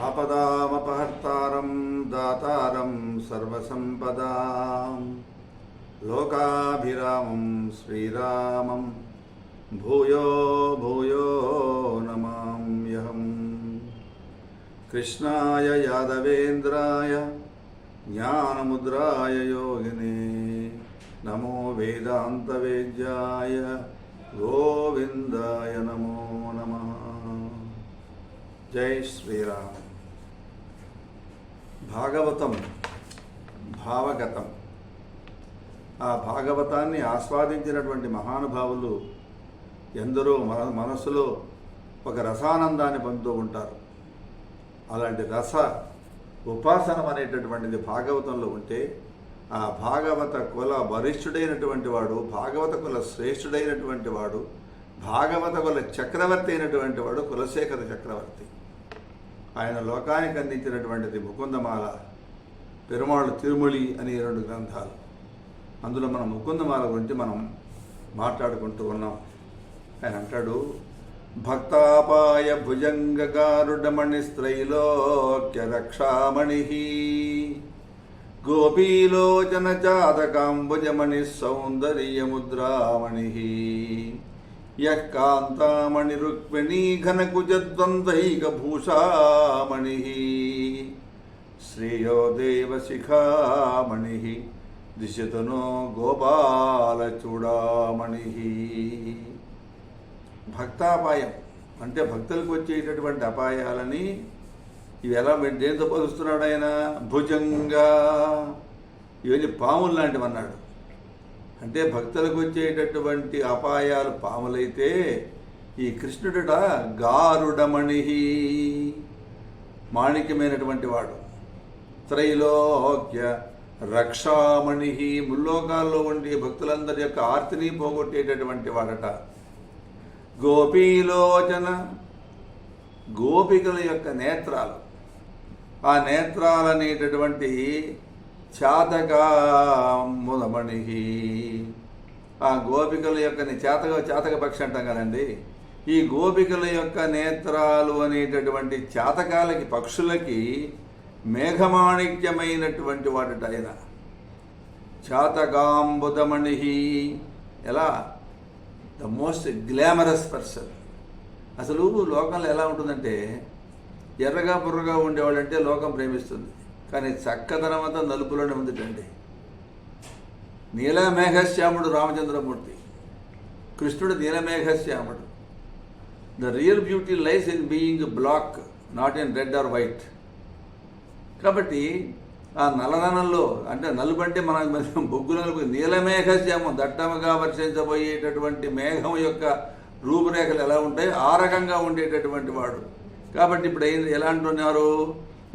ఆపదామపహర్తారం దాతారం సర్వసంపదాం లోకాభిరామం శ్రీరామం భూయో భూయో నమామ్యహం కృష్ణాయ యాదవేంద్రాయ జ్ఞానముద్రాయ యోగినే నమో వేదాంతవేద్యాయ గోవిందాయ నమో నమ జై శ్రీరామ్ భాగవతం భావగతం. ఆ భాగవతాన్ని ఆస్వాదించినటువంటి మహానుభావులు ఎందరో మన మనసులో ఒక రసానందాన్ని పొందుతూ ఉంటారు. అలాంటి రస ఉపాసనం అనేటటువంటిది భాగవతంలో ఉంటే ఆ భాగవత కుల వరిష్ఠుడైనటువంటి వాడు భాగవత కుల శ్రేష్ఠుడైనటువంటి వాడు భాగవత కుల చక్రవర్తి అయినటువంటి వాడు కులశేఖర చక్రవర్తి. ఆయన లోకానికి అందించినటువంటిది ముకుందమాల పెరుమాళ్ళు తిరుమలి అనే రెండు గ్రంథాలు. అందులో మనం ముకుందమాల గురించి మనం మాట్లాడుకుంటూ ఉన్నాం. ఆయన అంటాడు భక్తాపాయ భుజంగకారుడమణి స్త్రైలోక్య రక్షామణి. గోపీలోచన జాతకాంబుజమణి సౌందర్యముద్రామణి. యకాంతామణి రుక్మిణీ ఘనకుజద్వంద్వైక భూషామణి శ్రేయో దేవశిఖామణి దిశతనో గోపాలచూడామణి భక్తాపాయం అంటే భక్తులకు వచ్చేటటువంటి అపాయాలని ఇవి ఎలా దేంతో పోలుస్తున్నాడు ఆయన? భుజంగా. ఇవన్నీ పాములు లాంటివి అన్నాడు అంటే భక్తులకు వచ్చేటటువంటి అపాయాలు పాములైతే ఈ కృష్ణుడుట గారుడమణి మాణిక్యమైనటువంటి వాడు. త్రైలోక్య రక్షామణి ముల్లోకాల్లో ఉండే భక్తులందరి యొక్క ఆర్తిని పోగొట్టేటటువంటి వాడట. గోపీలోచన గోపికల యొక్క నేత్రాలు. ఆ నేత్రాలనేటటువంటి చాతకముదమణి ఆ గోపికల యొక్క చాతక చాతక పక్షి అంటాం కదండి. ఈ గోపికల యొక్క నేత్రాలు అనేటటువంటి చాతకాలకి పక్షులకి మేఘమాణిక్యమైనటువంటి వాడట ఆయన. చాతకాంబుదమణి ఎలా? ద మోస్ట్ గ్లామరస్ పర్సన్ అసలు లోకంలో ఎలా ఉంటుందంటే ఎర్రగా బుర్రగా ఉండేవాళ్ళంటే లోకం ప్రేమిస్తుంది. కానీ చక్కదనం అంతా నలుపులోనే ఉందిటండి నీలమేఘశ్యాముడు రామచంద్రమూర్తి. కృష్ణుడు నీలమేఘశ్యాముడు. The real beauty lies in being black not in red or white కాబట్టి ఆ నల్లదనంలో అంటే నలుపు అంటే మన మన బొగ్గు నలుపు నీలమేఘశ్యామం దట్టముగా వర్షించబోయేటటువంటి మేఘం యొక్క రూపురేఖలు ఎలా ఉంటాయి ఆ రకంగా ఉండేటటువంటి వాడు. కాబట్టి ఇప్పుడు ఏం ఎలా అంటున్నారు?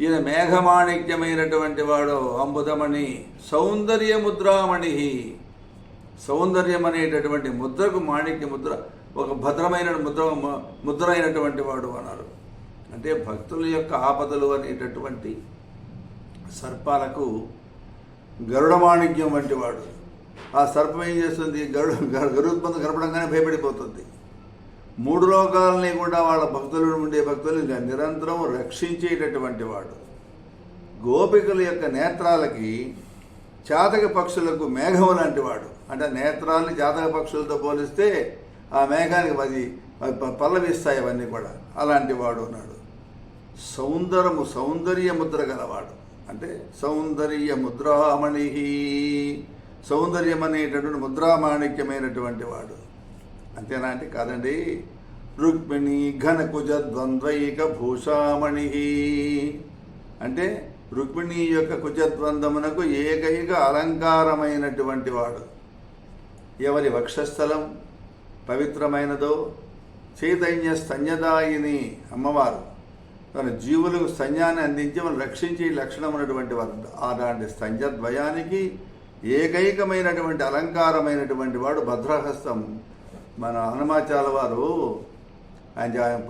ఈయన మేఘమాణిక్యమైనటువంటి వాడు అంబుదమణి సౌందర్యముద్రామణి. సౌందర్యం అనేటటువంటి ముద్రకు మాణిక్య ముద్ర ఒక భద్రమైన ముద్ర ముద్ర అయినటువంటి వాడు అన్నారు. అంటే భక్తుల యొక్క ఆపదలు అనేటటువంటి సర్పాలకు గరుడ మాణిక్యం వంటి వాడు. ఆ సర్పం ఏం చేస్తుంది? గరుడు గరుత్మంతం కనపడంగానే భయపడిపోతుంది. మూడు లోకాలని కూడా వాళ్ళ భక్తులు ఉండే భక్తులు నిరంతరం రక్షించేటటువంటి వాడు. గోపికల యొక్క నేత్రాలకి చాతక పక్షులకు మేఘం లాంటి వాడు. అంటే నేత్రాలని జాతక పక్షులతో పోలిస్తే ఆ మేఘానికి అది పల్లవిస్తాయి అవన్నీ కూడా. అలాంటి వాడు ఉన్నాడు. సౌందరము సౌందర్య ముద్ర గలవాడు. అంటే సౌందర్య ముద్రామణి సౌందర్యం అనేటటువంటి ముద్రామాణిక్యమైనటువంటి వాడు. అంతేనా అంటే కాదండి. రుక్మిణి ఘనకుజ ద్వంద్వైక భూషామణి. అంటే రుక్మిణి యొక్క కుజద్వందమునకు ఏకైక అలంకారమైనటువంటి వాడు. ఎవరి వక్షస్థలం పవిత్రమైనదో చైతన్య స్తన్యదాయిని అమ్మవారు. తన జీవులకు స్తన్యాన్ని అందించి మనం రక్షించే లక్షణం ఉన్నటువంటి వారు. అలాంటి స్తన్యద్వయానికి ఏకైకమైనటువంటి అలంకారమైనటువంటి వాడు భద్రహస్తం. మన హనుమాచార్య వారు ఆయన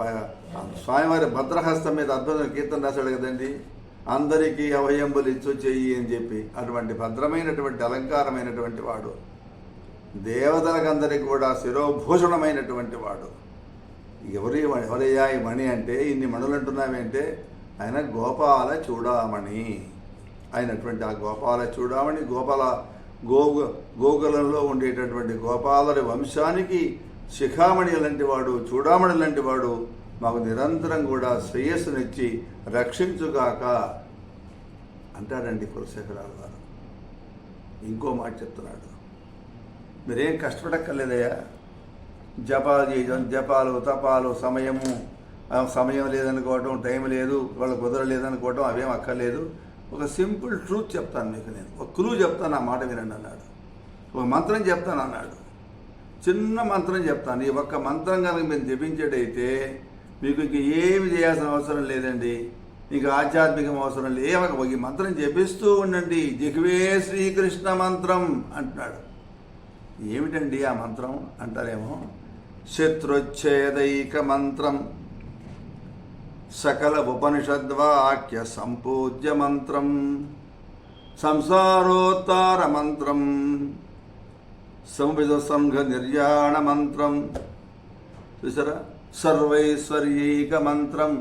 స్వామివారి భద్రహస్తం మీద అద్భుతమైన కీర్తన రాశాడు కదండి. అందరికీ అవయంబులు ఇచ్చు చెయ్యి అని చెప్పి. అటువంటి భద్రమైనటువంటి అలంకారమైనటువంటి వాడు. దేవతలకందరికి కూడా శిరోభూషణమైనటువంటి వాడు. ఎవరి ఎవరయ్యా ఈ మణి అంటే ఇన్ని మణులు అంటున్నామంటే ఆయన గోపాల చూడామణి. అయినటువంటి ఆ గోపాల చూడామణి గోపాల గోగు గోకులంలో ఉండేటటువంటి గోపాలుడి వంశానికి శిఖామణి లాంటి వాడు చూడామణి లాంటి వాడు మాకు నిరంతరం కూడా శ్రేయస్సునిచ్చి రక్షించుగాక అంటాడండి కులశేఖరాలు గారు. ఇంకో మాట చెప్తున్నాడు. మీరేం కష్టపడక్కర్లేదయ్యా. జపాలు చేయడం జపాలు తపాలు సమయము సమయం లేదనుకోవటం టైం లేదు వాళ్ళు కుదరలేదనుకోవటం అవేం అక్కర్లేదు. ఒక సింపుల్ ట్రూత్ చెప్తాను మీకు నేను. ఒక క్లూ చెప్తాను ఆ మాట వినండి అన్నాడు. ఒక మంత్రం చెప్తాను అన్నాడు. చిన్న మంత్రం చెప్తాను. ఈ ఒక్క మంత్రం కనుక మీరు జపించేటైతే మీకు ఇంక ఏమి చేయాల్సిన అవసరం లేదండి. మీకు ఆధ్యాత్మికం అవసరం లేదు. ఈ మంత్రం జపిస్తూ ఉండండి. జగవే శ్రీకృష్ణ మంత్రం అంటున్నాడు. ఏమిటండి ఆ మంత్రం అంటారేమో? శత్రుచ్ఛేదైక మంత్రం. సకల ఉపనిషద్వాక్య సంపూజ్య మంత్రం సంసారోత్తార మంత్రం సంవిధ సంఘ నిర్యాణ మంత్రం చూసారా సర్వైశ్వర్యైక మంత్రం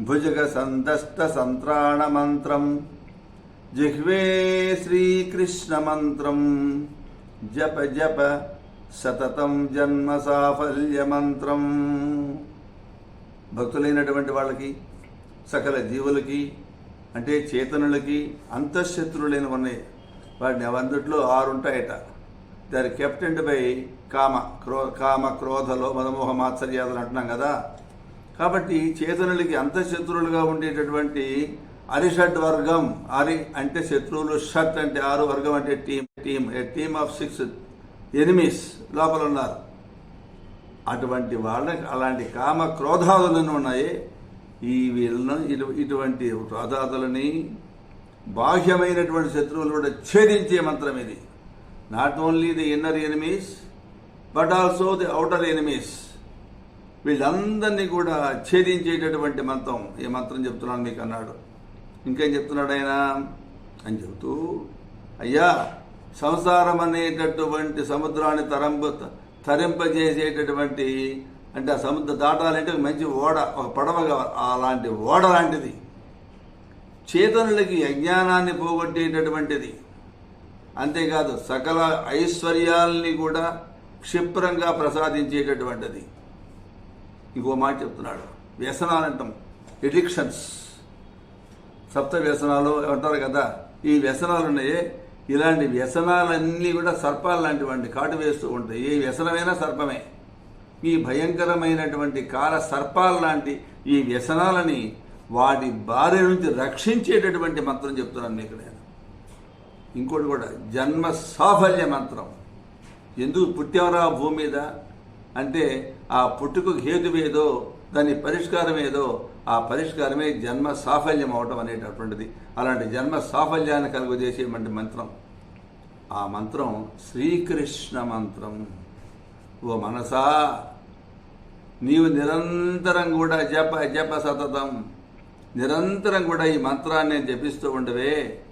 భుజగ సందష్ట సంత్రాణ మంత్రం జిహ్వే శ్రీకృష్ణ మంత్రం జప జప సతతం జన్మ సాఫల్య మంత్రం భక్తులైనటువంటి వాళ్ళకి సకల జీవులకి అంటే చేతనులకి అంతఃశత్రువులైన ఉన్నాయి వాటిని అవందుట్లో ఆరు ఉంటాయట దే ఆర్ కెప్టెండ్ బై కామ క్రో కామ క్రోధలో మదమోహ మాత్సర్యాదులు అంటున్నాం కదా. కాబట్టి చేతనులకి అంతఃశత్రువులుగా ఉండేటటువంటి అరిషడ్ వర్గం అరి అంటే శత్రువులు షట్ అంటే ఆరు వర్గం అంటే team team a team of six enemies లోపల ఉన్నారు. అటువంటి వాళ్ళకి అలాంటి కామ క్రోధాదులను ఉన్నాయి. ఈ వీళ్ళను ఇటు- ఇటువంటి క్రోధాదులని బాహ్యమైనటువంటి శత్రువులు కూడా ఛేదించే మంత్రం ఇది. Not only the inner enemies but also the outer enemies వీళ్ళందరినీ కూడా ఛేదించేటటువంటి మంత్రం. ఈ మంత్రం చెప్తున్నాను మీకు అన్నాడు. ఇంకేం చెప్తున్నాడు ఆయన? అని చెబుతూ అయ్యా సంసారం అనేటటువంటి సముద్రాన్ని తరంప తరింపజేసేటటువంటి అంటే ఆ సముద్ర దాటాలంటే ఒక మంచి ఓడ ఒక పడవ అలాంటి ఓడ లాంటిది. చేతనులకి అజ్ఞానాన్ని పోగొట్టేటటువంటిది. అంతేకాదు సకల ఐశ్వర్యాల్ని కూడా క్షిప్రంగా ప్రసాదించేటటువంటిది. ఇంకో మాట చెప్తున్నాడు. వ్యసనాలు అంటాం. ఎడిక్షన్స్ సప్త వ్యసనాలు అంటారు కదా. ఈ వ్యసనాలు ఉన్నాయే ఇలాంటి వ్యసనాలన్నీ కూడా సర్పాలు లాంటివంటి కాటు వేస్తూ ఉంటాయి. ఏ వ్యసనమైనా సర్పమే. ఈ భయంకరమైనటువంటి కాల సర్పాల లాంటి ఈ వ్యసనాలని వాటి బారి నుంచి రక్షించేటటువంటి మంత్రం చెప్తున్నాను మీకు నేను. ఇంకోటి కూడా జన్మ సాఫల్య మంత్రం. ఎందుకు పుట్టేవరా భూమి మీద? అంటే ఆ పుట్టుకు హేతువేదో దాని పరిష్కారం ఏదో ఆ పరిష్కారమే జన్మ సాఫల్యం అవటం అనేటటువంటిది. అలాంటి జన్మ సాఫల్యాన్ని కలుగజేసేటువంటి మంత్రం. ఆ మంత్రం శ్రీకృష్ణ మంత్రం. ఓ మనసా నీవు నిరంతరం కూడా జప జప సతతం. నిరంతరం కూడా ఈ మంత్రాన్ని జపిస్తూ ఉండవే.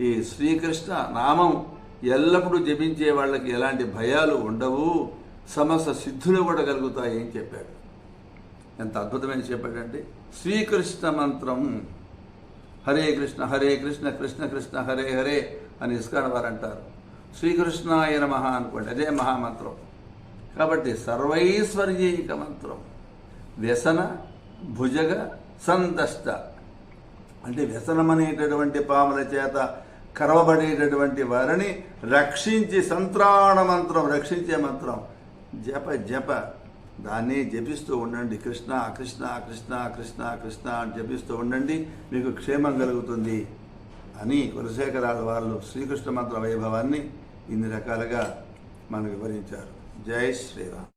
ఈ శ్రీకృష్ణ నామం ఎల్లప్పుడూ జపించే వాళ్ళకి ఎలాంటి భయాలు ఉండవు. సమస్త సిద్ధులు కూడా కలుగుతాయి అని చెప్పాడు. ఎంత అద్భుతమైన చెప్పాడంటే శ్రీకృష్ణ మంత్రం హరే కృష్ణ హరే కృష్ణ కృష్ణ కృష్ణ హరే హరే అని ఇస్కాన్ వారు అంటారు శ్రీకృష్ణాయ నమః అనుకోండి అదే మహామంత్రం. కాబట్టి సర్వైశ్వర్యైక మంత్రం. వ్యసన భుజగ సందష్ట. అంటే వ్యసనం అనేటటువంటి పాముల చేత కరవబడేటటువంటి వారిని రక్షించి సంత్రాణ మంత్రం రక్షించే మంత్రం. జప జప. దాన్ని జపిస్తూ ఉండండి. కృష్ణ కృష్ణ కృష్ణ కృష్ణ కృష్ణ అని జపిస్తూ ఉండండి. మీకు క్షేమం కలుగుతుంది అని కులశేఖరాల వాళ్ళు శ్రీకృష్ణ మంత్ర వైభవాన్ని ఇన్ని రకాలుగా మనకు వివరించారు. జై శ్రీరామ్.